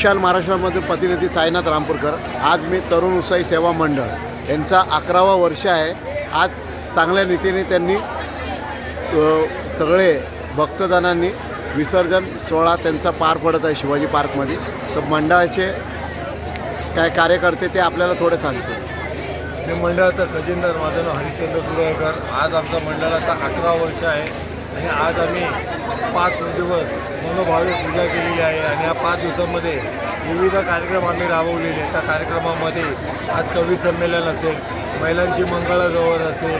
विशाल महाराष्ट्रामधील प्रतिनिधी साईनाथ रामपूरकर. आज मी तरुण उत्साही सेवा मंडळ. यांचा अकरावा वर्ष आहे. आज चांगल्या रीतीने त्यांनी सगळे भक्तजनांनी विसर्जन सोहळा त्यांचा पार पडत आहे शिवाजी पार्कमध्ये. तर मंडळाचे काय कार्यकर्ते ते आपल्याला थोडे सांगतील. मी मंडळाचा खजिनदार. माझं नाव हरिश्चंद्र कुडळकर आज आमचा मंडळाचा अकरा वर्ष आहे. आणि आज आम्ही पाच दिवस मनोभावे पूजा केलेली आहे आणि या पाच दिवसामध्ये विविध कार्यक्रम आम्ही राबवलेले त्या कार्यक्रमामध्ये आज कवी संमेलन असेल महिलांची मंगळाजवळ असेल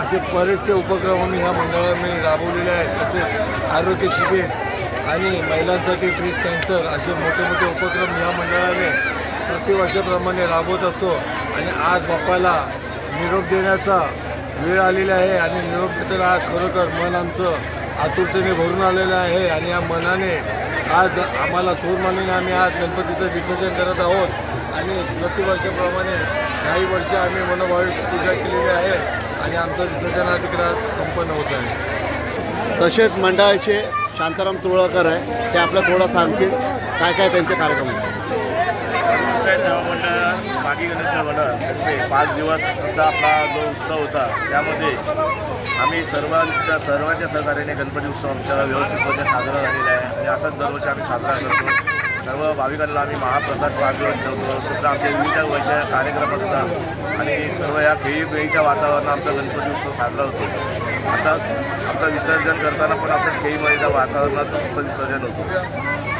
असे बरेचसे उपक्रम आम्ही ह्या मंडळाने राबवलेले आहेत तसेच आरोग्य शिबिर आणि महिलांसाठी ब्रेस्ट कॅन्सर असे मोठे मोठे उपक्रम ह्या मंडळाने प्रतिवर्षाप्रमाणे राबवत असतो. आणि आज बाप्पाला निरोप देण्याचा वेळ आलेली आहे आणि निरोप देताना आज खरोखर मन आमचं आतुरतेने भरून आलेलं आहे आणि या मनाने आज आम्हाला थोर मानून आम्ही आज गणपतीचं विसर्जन करत आहोत. आणि प्रतिवर्षाप्रमाणे काही वर्ष आम्ही मनोभावी पूजा केलेली आहे आणि आमचं विसर्जन आज तिकडे आज संपन्न होत आहे. तसेच मंडळाचे शांताराम तुळकर आहे. ते आपलं थोडं सांगतील काय काय त्यांचे कार्यक्रम आहेत. मागी गणेश तर्फे पाच दिवसचा आपला जो उत्सव होता त्यामध्ये आम्ही सर्वांच्या सर्वांच्या सहकार्याने गणपती उत्सव आमच्या व्यवस्थितपणे साजरा झालेला आहे. आणि असाच दरवर्षी आम्ही साजरा करतो. सर्व भाविकांना आम्ही महाप्रसाद पाच दिवस ठेवतो. सुद्धा आमचे विविध वर्ष कार्यक्रम असतात. आणि सर्व या खेळीपेळीच्या वातावरणात आमचा गणपती उत्सव साजरा होतो. असाच आमचं विसर्जन करताना पण असंच खेळीमेळीच्या वातावरणात आमचं विसर्जन होतं.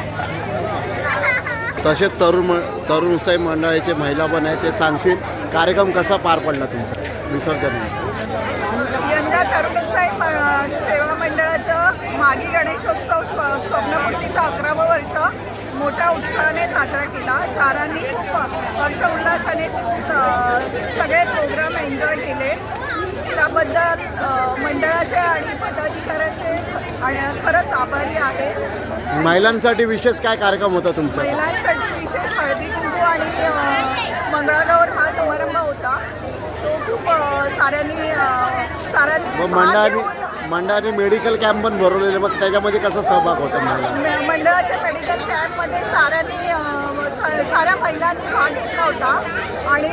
तसेच तरुण म तरुण उत्साही मंडळाचे महिला पण आहेत ते सांगतील कार्यक्रम कसा पार पडला तुमचा? विसर्जन. यंदा तरुण उत्साही सेवा मंडळाचं मागी गणेशोत्सव स्व स्वप्नपूर्तीचं अकरावं वर्ष मोठ्या उत्साहाने साजरा केला. सारांनी खूप हर्ष उल्हासाने सगळे प्रोग्राम एन्जॉय केले. त्याबद्दल मंडळाचे आणि पदाधिकाऱ्यांचे आणि खरंच आभारी आहे. महिलांसाठी विशेष काय कार्यक्रम होता तुमचा? महिलांसाठी विशेष हळदी कुंकू आणि अ, मंगळागौर हा समारंभ होता. तो खूप साऱ्यांनी साऱ्यांनी मंडळाने मंडळाने मेडिकल कॅम्प पण भरवलेले. मग त्याच्यामध्ये कसा सहभाग होता मंडळाच्या मेडिकल कॅम्पमध्ये साऱ्यांनी साऱ्या महिलांनी भाग घेतला होता. आणि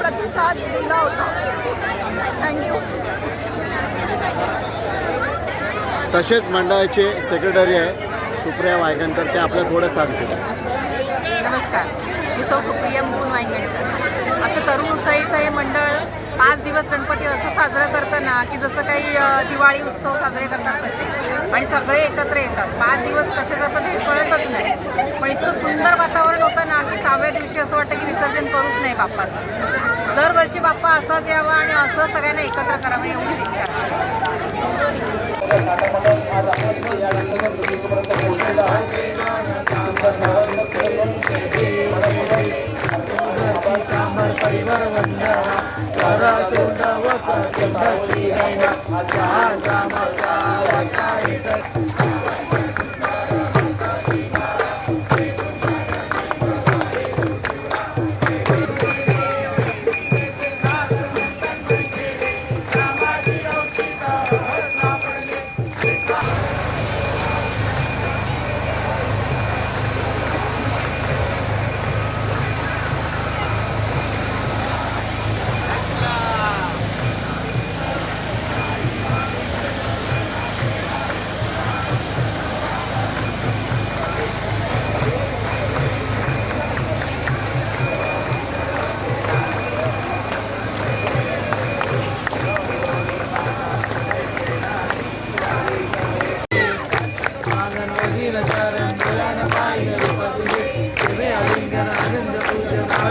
प्रतिसाद दिला होता. थँक्यू तसेच मंडळाचे सेक्रेटरी आहे सुप्रिया वायगणकर ते आपल्याला थोडं सांगतील नमस्कार. मी सौ सुप्रिया मुकुल वांगणकर आमचं तरुण उत्साहीचं हे मंडळ पाच दिवस गणपती असं साजरं करतं ना की जसं काही दिवाळी उत्सव साजरे करतात तसे. आणि सगळे एकत्र येतात. पाच दिवस कसे जातात हे कळतच नाही. पण इतकं सुंदर वातावरण ना की सहाव्या दिवशी असं वाटतं की विसर्जन करूच नाही बाप्पाचं. दरवर्षी बाप्पा असाच यावा आणि असं सगळ्यांना एकत्र करावं एवढीच इच्छा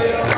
Hallelujah.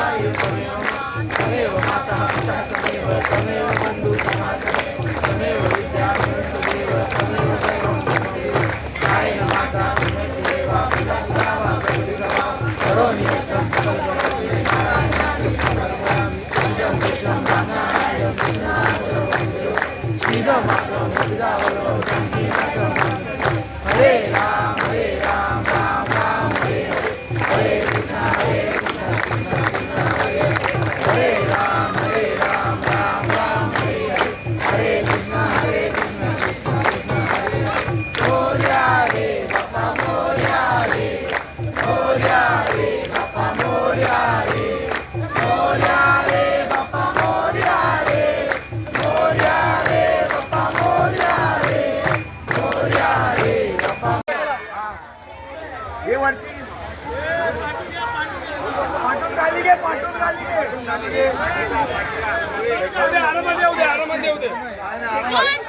आहे गणपती बाप्पा